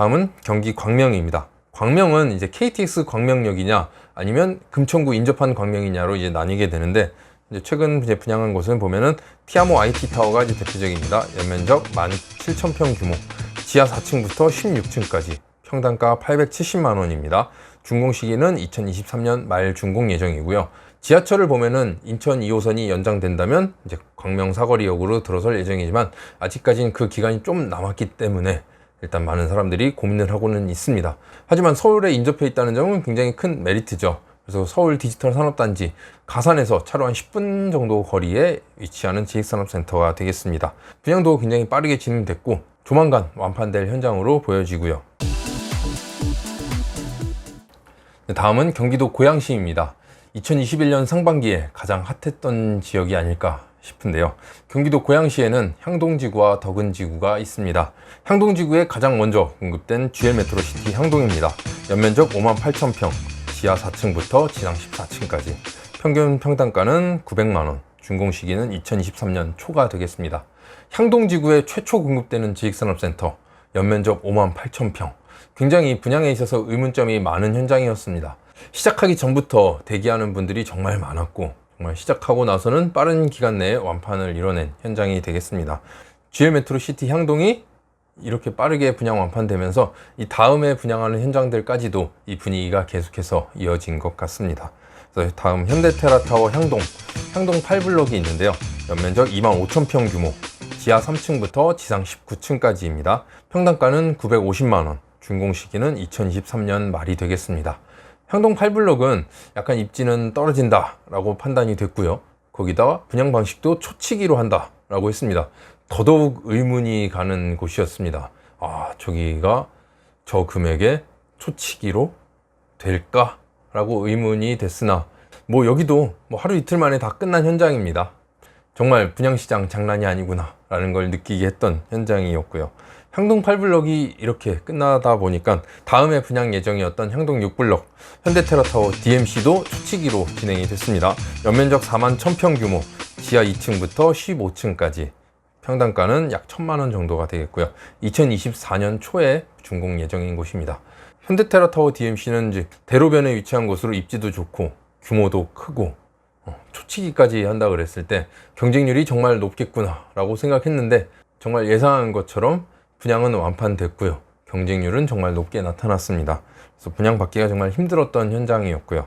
다음은 경기 광명입니다. 광명은 이제 KTX 광명역이냐 아니면 금천구 인접한 광명이냐로 이제 나뉘게 되는데 이제 최근 이제 분양한 곳은 보면은 티아모 IT 타워가 이제 대표적입니다. 연면적 17,000평 규모, 지하 4층부터 16층까지 평당가 870만 원입니다. 준공 시기는 2023년 말 준공 예정이고요. 지하철을 보면은 인천 2호선이 연장된다면 이제 광명 사거리역으로 들어설 예정이지만 아직까지는 그 기간이 좀 남았기 때문에 일단 많은 사람들이 고민을 하고는 있습니다. 하지만 서울에 인접해 있다는 점은 굉장히 큰 메리트죠. 그래서 서울 디지털 산업단지 가산에서 차로 한 10분 정도 거리에 위치하는 지식산업센터가 되겠습니다. 분양도 굉장히 빠르게 진행됐고 조만간 완판될 현장으로 보여지고요. 네, 다음은 경기도 고양시입니다. 2021년 상반기에 가장 핫했던 지역이 아닐까 싶은데요. 경기도 고양시에는 향동지구와 덕은지구가 있습니다. 향동지구에 가장 먼저 공급된 GL 메트로시티 향동입니다. 연면적 5만 8천 평, 지하 4층부터 지상 14층까지. 평균 평당가는 900만원, 준공 시기는 2023년 초가 되겠습니다. 향동지구에 최초 공급되는 지식산업센터, 연면적 5만 8천 평. 굉장히 분양에 있어서 의문점이 많은 현장이었습니다. 시작하기 전부터 대기하는 분들이 정말 많았고, 정말 시작하고 나서는 빠른 기간 내에 완판을 이뤄낸 현장이 되겠습니다. GL 메트로 시티 향동이 이렇게 빠르게 분양 완판되면서 이 다음에 분양하는 현장들까지도 이 분위기가 계속해서 이어진 것 같습니다. 그래서 다음 현대테라타워 향동, 향동 8블럭이 있는데요. 연면적 2만 5천 평 규모, 지하 3층부터 지상 19층까지입니다. 평당가는 950만 원, 준공 시기는 2023년 말이 되겠습니다. 향동 8블럭은 약간 입지는 떨어진다 라고 판단이 됐고요. 거기다가 분양 방식도 초치기로 한다 라고 했습니다. 더더욱 의문이 가는 곳이었습니다. 아, 저기가 저 금액에 초치기로 될까 라고 의문이 됐으나 뭐 여기도 뭐 하루 이틀 만에 다 끝난 현장입니다. 정말 분양시장 장난이 아니구나 라는 걸 느끼게 했던 현장이었고요. 향동 8블럭이 이렇게 끝나다 보니까 다음에 분양 예정이었던 향동 6블럭 현대테라타워 DMC도 초치기로 진행이 됐습니다. 연면적 4만 1000평 규모 지하 2층부터 15층까지 평당가는 약 1000만 원 정도가 되겠고요. 2024년 초에 준공 예정인 곳입니다. 현대테라타워 DMC는 대로변에 위치한 곳으로 입지도 좋고 규모도 크고 어, 초치기까지 한다 그랬을 때 경쟁률이 정말 높겠구나 라고 생각했는데 정말 예상한 것처럼 분양은 완판됐고요. 경쟁률은 정말 높게 나타났습니다. 그래서 분양 받기가 정말 힘들었던 현장이었고요.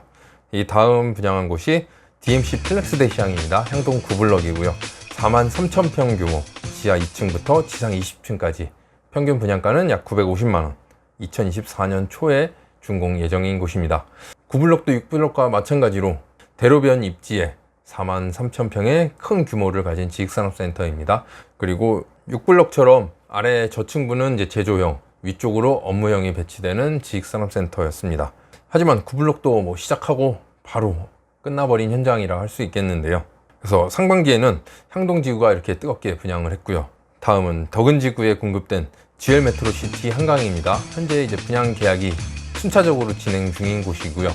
이 다음 분양한 곳이 DMC 플렉스 대시향입니다. 향동 9블럭이고요. 4만 3천 평 규모, 지하 2층부터 지상 20층까지 평균 분양가는 약 950만 원. 2024년 초에 준공 예정인 곳입니다. 9블럭도 6블럭과 마찬가지로 대로변 입지에 4만 3천 평의 큰 규모를 가진 지식산업센터입니다. 그리고 6블럭처럼 아래 저층부는 이제 제조형, 위쪽으로 업무형이 배치되는 지식산업센터였습니다. 하지만 9블럭도 뭐 시작하고 바로 끝나버린 현장이라 할 수 있겠는데요. 그래서 상반기에는 향동지구가 이렇게 뜨겁게 분양을 했고요. 다음은 덕은지구에 공급된 GL 메트로 시티 한강입니다. 현재 이제 분양 계약이 순차적으로 진행 중인 곳이고요.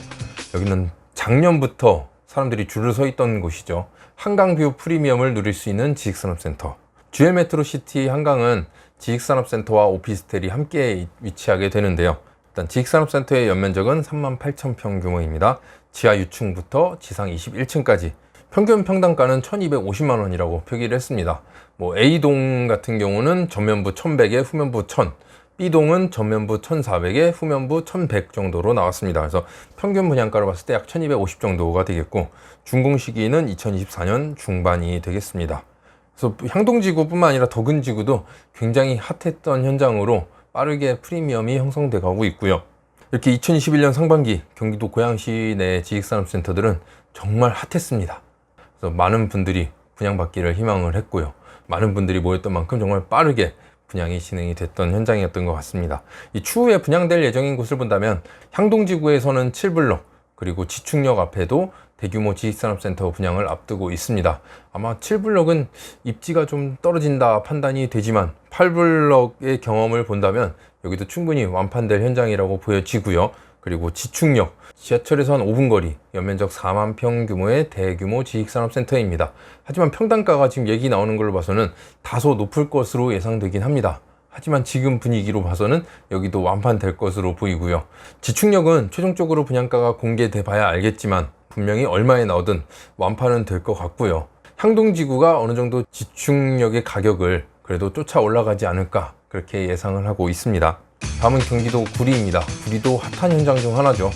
여기는 작년부터 사람들이 줄을 서 있던 곳이죠. 한강뷰 프리미엄을 누릴 수 있는 지식산업센터. GL 메트로시티 한강은 지식산업센터와 오피스텔이 함께 위치하게 되는데요. 일단 지식산업센터의 연면적은 3만 8천 평 규모입니다. 지하 6층부터 지상 21층까지 평균 평당가는 1250만 원이라고 표기를 했습니다. 뭐 A동 같은 경우는 전면부 1100에 후면부 1000, B동은 전면부 1400에 후면부 1100 정도로 나왔습니다. 그래서 평균 분양가로 봤을 때 약 1250 정도가 되겠고 준공 시기는 2024년 중반이 되겠습니다. 그래서 향동지구뿐만 아니라 덕은지구도 굉장히 핫했던 현장으로 빠르게 프리미엄이 형성돼 가고 있고요. 이렇게 2021년 상반기 경기도 고양시 내 지식산업센터들은 정말 핫했습니다. 그래서 많은 분들이 분양받기를 희망을 했고요. 많은 분들이 모였던 만큼 정말 빠르게 분양이 진행이 됐던 현장이었던 것 같습니다. 이 추후에 분양될 예정인 곳을 본다면 향동지구에서는 7블럭 그리고 지축역 앞에도 대규모 지식산업센터 분양을 앞두고 있습니다. 아마 7블럭은 입지가 좀 떨어진다 판단이 되지만 8블럭의 경험을 본다면 여기도 충분히 완판될 현장이라고 보여지고요. 그리고 지축역, 지하철에서 한 5분 거리, 연면적 4만 평 규모의 대규모 지식산업센터입니다. 하지만 평당가가 지금 얘기 나오는 걸로 봐서는 다소 높을 것으로 예상되긴 합니다. 하지만 지금 분위기로 봐서는 여기도 완판될 것으로 보이고요. 지축력은 최종적으로 분양가가 공개돼 봐야 알겠지만 분명히 얼마에 나오든 완판은 될 것 같고요. 향동지구가 어느 정도 지축력의 가격을 그래도 쫓아 올라가지 않을까 그렇게 예상을 하고 있습니다. 다음은 경기도 구리입니다. 구리도 핫한 현장 중 하나죠.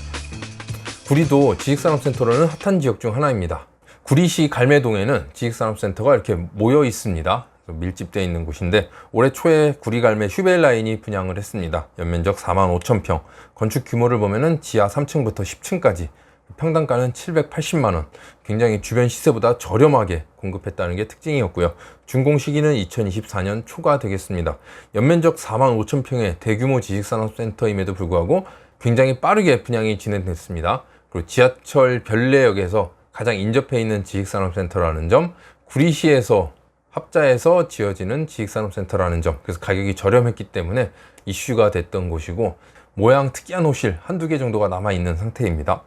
구리도 지식산업센터로는 핫한 지역 중 하나입니다. 구리시 갈매동에는 지식산업센터가 이렇게 모여 있습니다. 밀집되어 있는 곳인데 올해 초에 구리갈매 휴벨라인이 분양을 했습니다. 연면적 4만 5천 평, 건축 규모를 보면은 지하 3층부터 10층까지 평당가는 780만 원. 굉장히 주변 시세보다 저렴하게 공급했다는 게 특징이었고요. 준공 시기는 2024년 초가 되겠습니다. 연면적 4만 5천 평의 대규모 지식산업센터임에도 불구하고 굉장히 빠르게 분양이 진행됐습니다. 그리고 지하철 별내역에서 가장 인접해 있는 지식산업센터라는 점, 구리시에서 합자해서 지어지는 지식산업센터라는 점, 그래서 가격이 저렴했기 때문에 이슈가 됐던 곳이고 모양 특이한 호실 한두 개 정도가 남아 있는 상태입니다.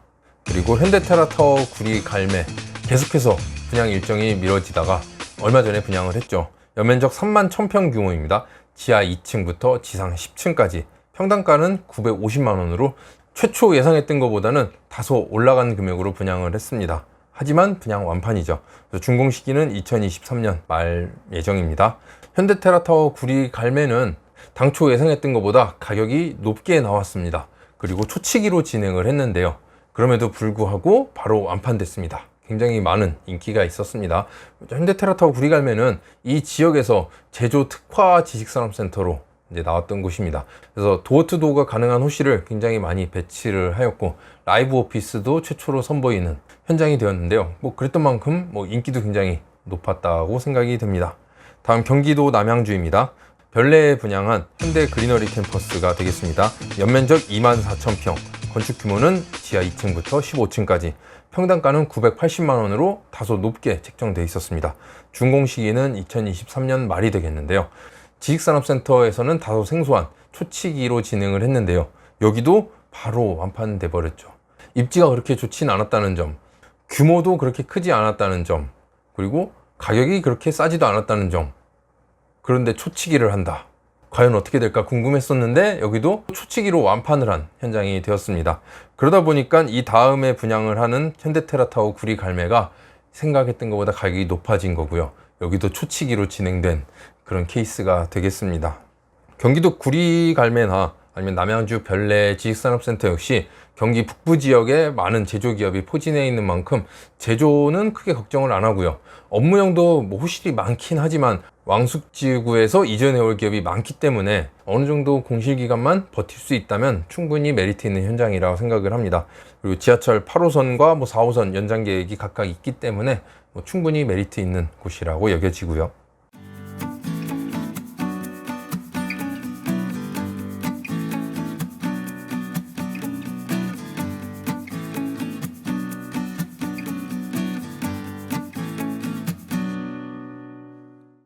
그리고 현대테라타워 구리 갈매 계속해서 분양 일정이 미뤄지다가 얼마 전에 분양을 했죠. 연면적 3만 1000평 규모입니다. 지하 2층부터 지상 10층까지 평당가는 950만 원으로 최초 예상했던 것보다는 다소 올라간 금액으로 분양을 했습니다. 하지만 분양 완판이죠. 준공 시기는 2023년 말 예정입니다. 현대테라타워 구리 갈매는 당초 예상했던 것보다 가격이 높게 나왔습니다. 그리고 초치기로 진행을 했는데요. 그럼에도 불구하고 바로 완판됐습니다. 굉장히 많은 인기가 있었습니다. 현대테라타워 구리갈매는 이 지역에서 제조 특화 지식산업센터로 이제 나왔던 곳입니다. 그래서 도어 투 도어가 가능한 호실을 굉장히 많이 배치를 하였고 라이브 오피스도 최초로 선보이는 현장이 되었는데요. 뭐 그랬던 만큼 뭐 인기도 굉장히 높았다고 생각이 듭니다. 다음 경기도 남양주입니다. 별내에 분양한 현대 그리너리 캠퍼스가 되겠습니다. 연면적 2만 4천 평, 건축 규모는 지하 2층부터 15층까지, 평당가는 980만 원으로 다소 높게 책정되어 있었습니다. 준공 시기는 2023년 말이 되겠는데요. 지식산업센터에서는 다소 생소한 초치기로 진행을 했는데요. 여기도 바로 완판돼 버렸죠. 입지가 그렇게 좋진 않았다는 점, 규모도 그렇게 크지 않았다는 점, 그리고 가격이 그렇게 싸지도 않았다는 점. 그런데 초치기를 한다. 과연 어떻게 될까 궁금했었는데 여기도 초치기로 완판을 한 현장이 되었습니다. 그러다 보니까 이 다음에 분양을 하는 현대테라타워 구리 갈매가 생각했던 것보다 가격이 높아진 거고요. 여기도 초치기로 진행된 그런 케이스가 되겠습니다. 경기도 구리 갈매나 아니면 남양주 별내 지식산업센터 역시 경기 북부 지역에 많은 제조기업이 포진해 있는 만큼 제조는 크게 걱정을 안 하고요. 업무용도 뭐 호실이 많긴 하지만 왕숙지구에서 이전해 올 기업이 많기 때문에 어느 정도 공실기간만 버틸 수 있다면 충분히 메리트 있는 현장이라고 생각을 합니다. 그리고 지하철 8호선과 뭐 4호선 연장 계획이 각각 있기 때문에 뭐 충분히 메리트 있는 곳이라고 여겨지고요.